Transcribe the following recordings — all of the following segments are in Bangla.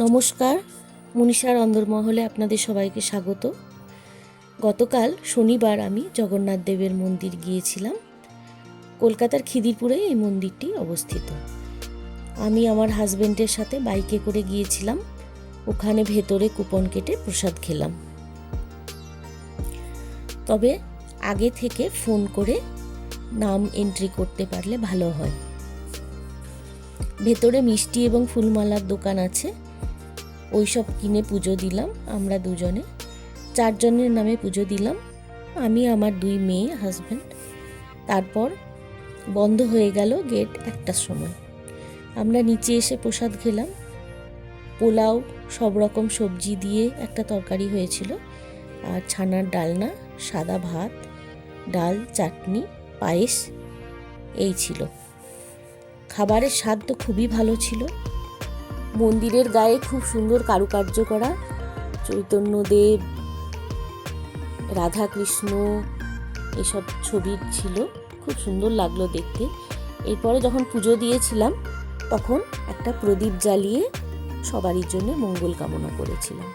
নমস্কার, মনীষার অন্দরমহলে আপনাদের সবাইকে স্বাগত। গতকাল শনিবার আমি জগন্নাথ দেবের মন্দির গিয়েছিলাম। কলকাতার খিদিরপুরে এই মন্দিরটি অবস্থিত। আমি আমার হাজবেন্ডের সাথে বাইকে করে গিয়েছিলাম। ওখানে ভেতরে কুপন কেটে প্রসাদ খেলাম। তবে আগে থেকে ফোন করে নাম এন্ট্রি করতে পারলে ভালো হয়। ভেতরে মিষ্টি এবং ফুলমালার দোকান আছে। ওই সব কিনে পুজো দিলাম, আমরা দুজনে। চারজনের নামে পুজো দিলাম, আমি, আমার দুই মেয়ে হাজব্যান্ড তারপর বন্ধ হয়ে গেল গেট একটার সময়। আমরা নিচে এসে প্রসাদ খেলাম। পোলাও, সব রকম সবজি দিয়ে একটা তরকারি হয়েছিল। আর ছানার ডালনা, সাদা ভাত, ডাল, চাটনি, পায়েস, এই ছিল। খাবারের স্বাদ তো খুবই ভালো ছিল। মন্দিরের গায়ে খুব সুন্দর কারুকার্য করা। চৈতন্যদেব, রাধাকৃষ্ণ এসব ছবি ছিল। খুব সুন্দর লাগল দেখতে। এরপরে যখন পুজো দিয়েছিলাম, তখন একটা প্রদীপ জ্বালিয়ে সবারই জন্য মঙ্গল কামনা করেছিলাম।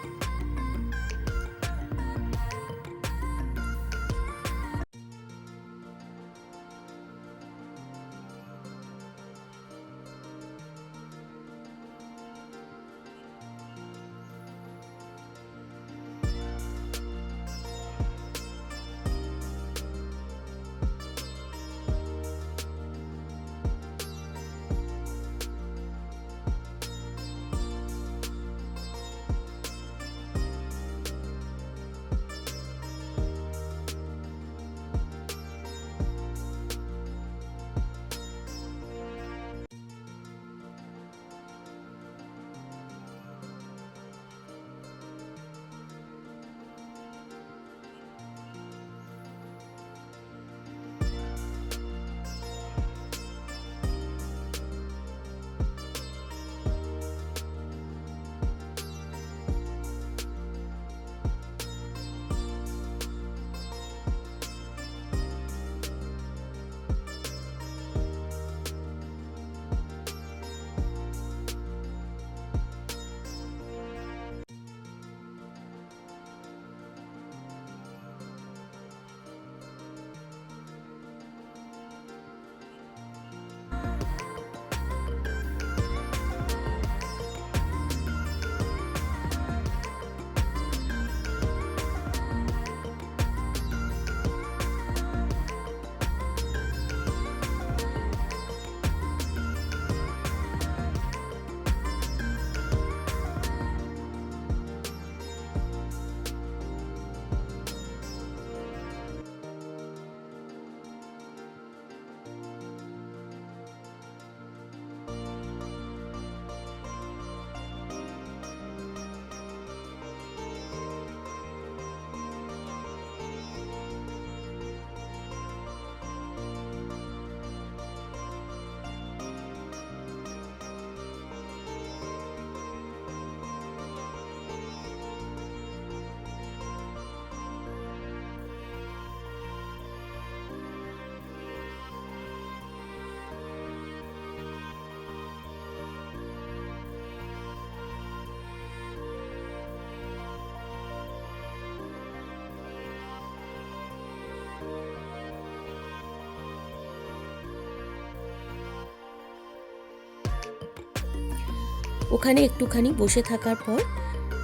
ওখানে একটুখানি বসে থাকার পর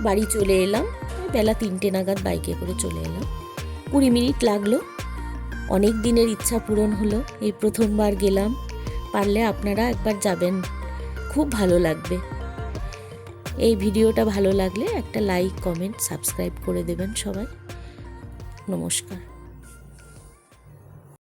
বাড়ি চলে এলাম। বেলা তিনটে নাগাদ বাইকে করে চলে এলাম। কুড়ি মিনিট লাগল। অনেক দিনের ইচ্ছা পূরণ হলো। এই প্রথমবার গেলাম। পারলে আপনারা একবার যাবেন। খুব ভালো লাগবে। এই ভিডিওটা ভালো লাগলে একটা লাইক, কমেন্ট, সাবস্ক্রাইব করে দেবেন সবাই। নমস্কার।